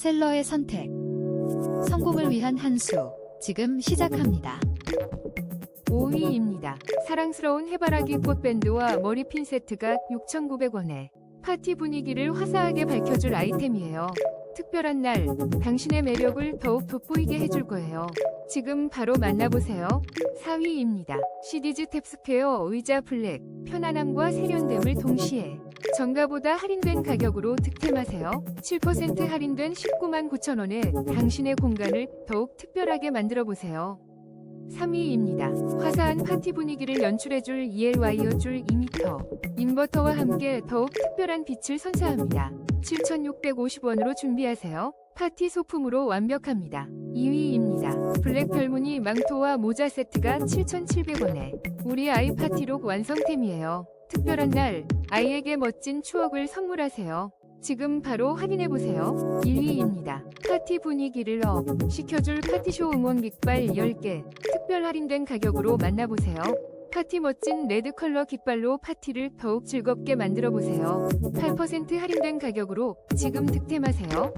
셀러의 선택. 성공을 위한 한 수. 지금 시작합니다. 5위입니다. 사랑스러운 해바라기 꽃밴드와 머리핀 세트가 6,900원에 파티 분위기를 화사하게 밝혀줄 아이템이에요. 특별한 날, 당신의 매력을 더욱 돋보이게 해줄 거예요. 지금 바로 만나보세요. 4위입니다. 시디즈 탭스퀘어 의자 블랙, 편안함과 세련됨을 동시에 정가보다 할인된 가격으로 득템하세요. 7% 할인된 19만 9천원에 당신의 공간을 더욱 특별하게 만들어 보세요. 3위입니다. 화사한 파티 분위기를 연출해줄 EL 와이어 줄 2m. 인버터와 함께 더욱 특별한 빛을 선사합니다. 7,650원으로 준비하세요. 파티 소품으로 완벽합니다. 2위입니다. 블랙 별무늬 망토와 모자 세트가 7,700원에 우리 아이 파티룩 완성템이에요. 특별한 날, 아이에게 멋진 추억을 선물하세요. 지금 바로 확인해보세요. 1위입니다. 파티 분위기를 업 시켜줄 파티쇼 응원 깃발 10개 특별 할인된 가격으로 만나보세요. 파티 멋진 레드 컬러 깃발로 파티를 더욱 즐겁게 만들어보세요. 8% 할인된 가격으로 지금 득템하세요.